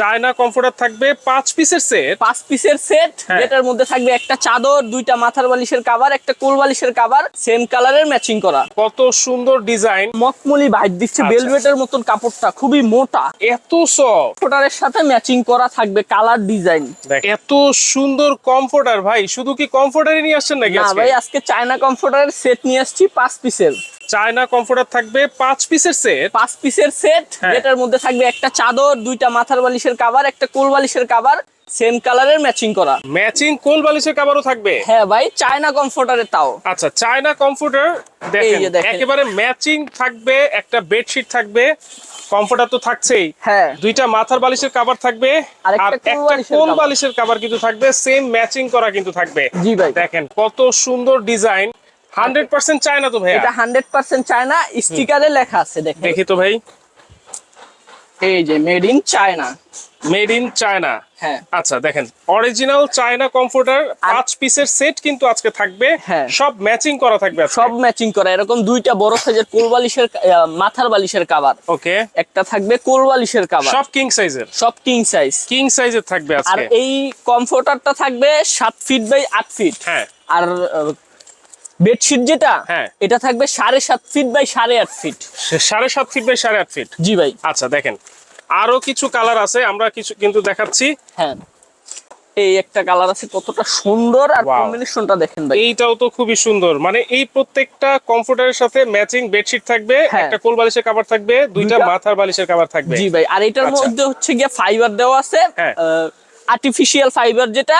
China comforter থাকবে পাঁচ পিসের সেট। পাঁচ পিসের সেট হ্যাঁ। যেটার মধ্যে থাকবে একটা চাদর দুইটা মাথার বালিশের কাভার একটা কোল বালিশের কাভার সেম কালারের ম্যাচিং করা। কত সুন্দর ডিজাইন। মকমলি বাইট দিচ্ছে আচ্ছা। বেলভেটের মতন কাপড়টা খুবই মোটা। এত সফট ফোটারের সাথে ম্যাচিং করা থাকবে কালার ডিজাইন এত সুন্দর কমফোর্টার ভাই শুধু কি কমফোর্টারই নিয়ে আসছেন নাকি না ভাই আজকে চায়না কমফোর্টারের সেট নিয়ে আসছি পাঁচ পিসের। চায়না কমফোর্টার থাকবে পাঁচ পিসের সেট পাঁচ পিসের সেট হ্যাঁ। যেটার মধ্যে থাকবে একটা চাদর দুইটা মাথার বালিশের কাভার একটা কোল বালিশের কাভার সেম কালারের ম্যাচিং করা। ম্যাচিং কোল বালিশের কাবারও থাকবে? হ্যাঁ ভাই চায়না কমফোর্টারের তাও। আচ্ছা চায়না কমফোর্টার দেখেন একেবারে ম্যাচিং থাকবে একটা বেডশিট থাকবে কমফোর্টার তো থাকছেই। হ্যাঁ। দুইটা মাথার বালিশের কাভার থাকবে আর একটা কোল বালিশের কোল বালিশের কাভার কিন্তু থাকবে সেম ম্যাচিং করা কিন্তু থাকবে। জি ভাই। দেখেন কত সুন্দর ডিজাইন হান্ড্রেড পার্সেন্ট চায়না তো ভাইয়া। এটা হান্ড্রেড পার্সেন্ট চায়না স্টিকারে লেখা আছে দেখেন। দেখি তো ভাই। এই যে made in China. Made in China. হ্যাঁ। আচ্ছা দেখেন অরিজিনাল চায়না কমফোর্টার পাঁচ পিসের সেট কিন্তু আজকে থাকবে। হ্যাঁ। সব ম্যাচিং করা থাকবে সব ম্যাচিং করা এরকম দুইটা বড় সাইজের কোল বালিশের মাথার বালিশের কাভার ওকে। একটা থাকবে কোল বালিশের কাভার সব কিং সাইজের সব কিং সাইজ কিং সাইজের থাকবে আর এই কমফোর্টারটা থাকবে সাত ফিট বাই আট ফিট হ্যাঁ। আর বেডশিট যেটা হ্যাঁ। এটা থাকবে সাড়ে সাত ফিট বাই সাড়ে আট ফিট সাড়ে সাত ফিট বাই সাড়ে আট ফিট জি ভাই। আচ্ছা দেখেন। আরও কিছু কালার আছে আমরা কিছু কিন্তু দেখাচ্ছি। হ্যাঁ। এই একটা কালার আছে কতটা সুন্দর আর কম্বিনেশনটা দেখেন ভাই। এইটাও তো খুবই সুন্দর। মানে এই প্রত্যেকটা কমফোর্টারের সাথে ম্যাচিং বেডশিট থাকবে হ্যাঁ। একটা কোল বালিশের কভার থাকবে দুইটা মাথার বালিশের কভার থাকবে। জি ভাই। আর এটার আচ্ছা। মধ্যে হচ্ছে গিয়ে ফাইবার দেওয়া আছে হ্যাঁ। আর্টিফিশিয়াল ফাইবার যেটা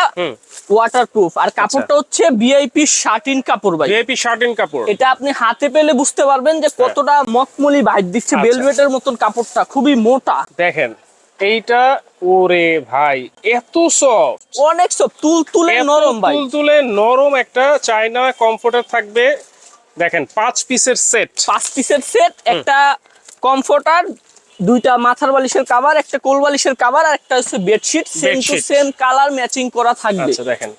ওয়াটারপ্রুফ আর কাপড়টা হচ্ছে ভিআইপি শার্টিন কাপড় ভাই। ভিআইপি শার্টিন কাপড়। এটা আপনি হাতে পেলে বুঝতে পারবেন যে কতটা মকমলি বাইট দিচ্ছে আচ্ছা। বেলভেটের মতন কাপড়টা খুবই মোটা। দেখেন এইটা ওরে ভাই এত সফট অনেক সব তুল তুলে নরম ভাই। তুলতুলে নরম একটা চায়না কমফোর্টার থাকবে। দেখেন পাঁচ পিসের সেট পাঁচ পিসের সেট একটা কমফোর্টার দুইটা মাথার বালিশের কাভার একটা কোল বালিশের কাভার আর একটা হচ্ছে bedsheet same to same colour matching করা থাকবে। আচ্ছা দেখেন।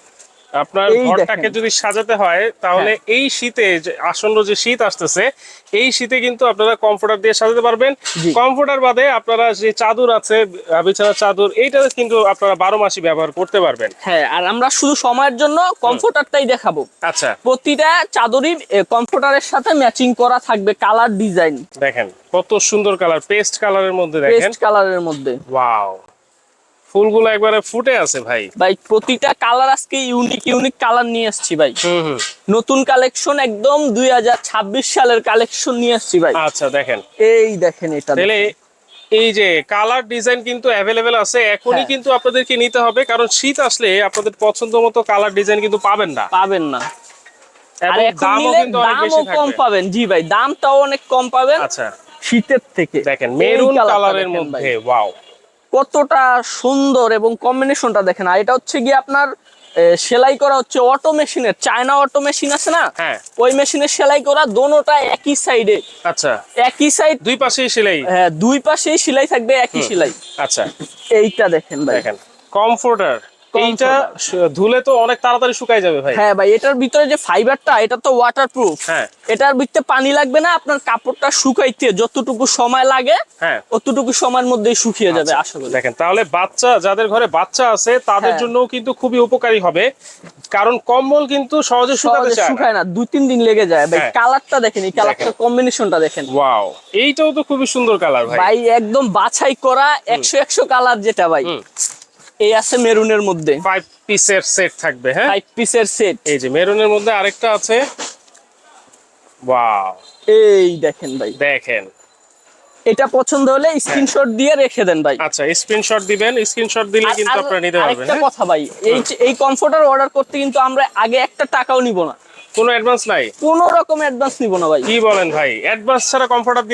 আপনার ঘরটাকে যদি সাজাতে হয় তাহলে হ্যাঁ। এই শীতে যে আসন্ন যে শীত আসতেছে এই শীতে কিন্তু আপনারা কমফোর্টার দিয়ে সাজাতে পারবেন। কমফোর্টার বাদে আপনারা যে চাদর আছে আহ, বিছানার চাদর এইটা কিন্তু আপনারা বারো মাসই ব্যবহার করতে পারবেন। হ্যাঁ আর আমরা শুধু সময়ের জন্য কমফোর্টারটাই দেখাবো। আচ্ছা। প্রতিটা চাদরই কমফোর্টারের সাথে ম্যাচিং করা থাকবে কালার ডিজাইন দেখেন কত সুন্দর কালার পেস্ট কালারের মধ্যে দেখেন। পেস্ট কালারের মধ্যে। ওয়াও ফুলগুলো একবারে ফুটে আছে ভাই। ভাই প্রতিটা কালার আজকে ইউনিক ইউনিক কালার নিয়ে আসছি ভাই। নতুন কালেকশন একদম দুই হাজার ছাব্বিশ সালের কালেকশন নিয়ে আসছি ভাই। আচ্ছা দেখেন। এই দেখেন এটা তাহলে এই যে কালার ডিজাইন কিন্তু অ্যাভেলেবেল আছে এখনই হ্যাঁ। কিন্তু আপনাদেরকে নিতে হবে কারণ শীত আসলে আপনাদের পছন্দ মতো কালার ডিজাইন কিন্তু পাবেন না। পাবেন না। আর দামও কিন্তু অনেক বেশি দামও কম পাবেন। জি ভাই দামটাও অনেক কম পাবেন আচ্ছা। শীতের থেকে। দেখেন মেরুন কালারের মধ্যে ওয়াও কতটা সুন্দর এবং কম্বিনেশনটা দেখেন। আর এটা হচ্ছে গিয়ে আপনার সেলাই করা হচ্ছে অটো মেশিনের চায়না অটো মেশিন আছে না? হ্যাঁ। ওই মেশিনের সেলাই করা দোনোটা একই সাইডে আচ্ছা। একই সাইড দুই পাশেই সেলাই? হ্যাঁ দুই পাশেই সেলাই থাকবে একই সেলাই। আচ্ছা। এইটা দেখেন ভাই। দেখেন। কমফোর্টার এইটা ধুলে তো অনেক তাড়াতাড়ি শুকায় যাবে ভাই। হ্যাঁ ভাই এটার ভিতরে যে ফাইবারটা এটা তো ওয়াটারপ্রুফ হ্যাঁ। এটার ভিতরে পানি লাগবে না আপনার কাপড়টা শুকাইতে যতটুকু সময় লাগে হ্যাঁ। অতটুকু সময়ের মধ্যেই শুকিয়ে যাবে আশা করি। দেখেন তাহলে বাচ্চা যাদের ঘরে বাচ্চা আছে তাদের হ্যাঁ। জন্যও কিন্তু খুবই উপকারী হবে। কারণ কম্বল কিন্তু সহজে শুকাতে চায় শুকায় না দুই তিন দিন লেগে যায়। ভাই হ্যাঁ। কালারটা দেখেন এই কালারটার কম্বিনেশনটা দেখেন। ওয়াও এইটাও তো খুবই সুন্দর কালার ভাই। ভাই একদম বাছাই করা একশো একশো কালার যেটা ভাই। এই আছে মেরুনের মধ্যে। ফাইভ পিসের সেট থাকবে হ্যাঁ? ফাইভ পিসের সেট এই যে মেরুনের মধ্যে আরেকটা আছে। ওয়াও এই দেখেন ভাই। দেখেন। এটা পছন্দ হলে স্ক্রিনশট দিয়ে রেখে দেন ভাই। আচ্ছা স্ক্রিনশট দিবেন স্ক্রিনশট দিলে কিন্তু আপনারা নিতে পারবেন আরেকটা হ্যাঁ? কথা ভাই এই এই কমফোর্টার অর্ডার করতে কিন্তু আমরা আগে একটা টাকাও নিব না। কোনো অ্যাডভান্স নাই? কোনো রকম অ্যাডভান্স নিব না ভাই। কি বলেন ভাই? অ্যাডভান্স ছাড়া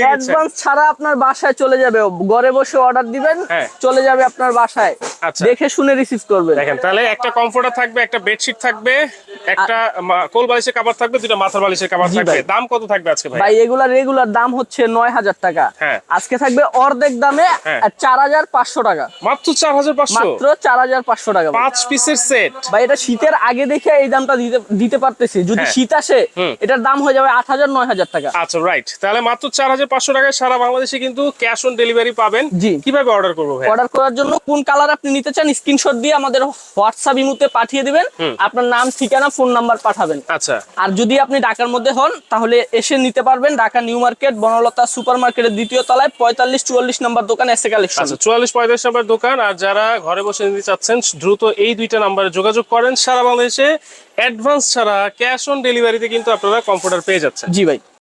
অ্যাডভান্স ছাড়া আপনার বাসায় চলে যাবে। ঘরে বসে অর্ডার দিবেন হ্যাঁ। চলে যাবে আপনার বাসায়। আচ্ছা। দেখে শুনে রিসিভ করবেন। দেখেন তাহলে একটা কমফোর্টার থাকবে একটা বেডশিট থাকবে একটা কোল বালিশের কাভার থাকবে দুটো মাথার বালিশের কাভার থাকবে। দাম কত থাকবে আজকে ভাই? ভাই এগুলা রেগুলার দাম হচ্ছে নয় হাজার টাকা। হ্যাঁ। আজকে থাকবে অর্ধেক দামে হ্যাঁ। চার হাজার পাঁচশো টাকা। মাত্র চার হাজার পাঁচশো? মাত্র চার হাজার পাঁচশো টাকা ভাই। পাঁচ পিসের সেট ভাই এটা শীতের আগে দেখে এই দামটা দিতে দিতে পারতেছি। যদি হ্যাঁ। শীত আসে। এটার দাম হয়ে যাবে আট হাজার নয় হাজার টাকা। আচ্ছা রাইট তাহলে মাত্র চার হাজার পাঁচশো টাকায় সারা বাংলাদেশে কিন্তু ক্যাশ অন ডেলিভারি পাবেন। জি। কীভাবে অর্ডার করব অর্ডার করার জন্য কোন কালার আপনি নিতে চান স্ক্রিনশট দিয়ে আমাদের হোয়াটসঅ্যাপ ইমুতে পাঠিয়ে দিবেন। আপনার নাম ঠিকানা ফোন নাম্বার পাঠাবেন। আচ্ছা। আর যদি আপনি ঢাকার মধ্যে হন তাহলে এসে নিতে পারবেন Dhaka new market Bonolota super মার্কেটের দ্বিতীয় তলায় পঁয়তাল্লিশ চুয়াল্লিশ নাম্বার দোকান এসে কালেকশন আচ্ছা চুয়াল্লিশ পঁয়তাল্লিশ নাম্বার দোকান। আর যারা ঘরে বসে নিতে চাচ্ছেন দ্রুত এই দুইটা নাম্বারে যোগাযোগ করেন। সারা বাংলাদেশে অ্যাডভান্স ছাড়া ক্যাশ ডেলিভারিতে কিন্তু আপনারা কম্পিউটার পেয়ে যাচ্ছেন। জি ভাই।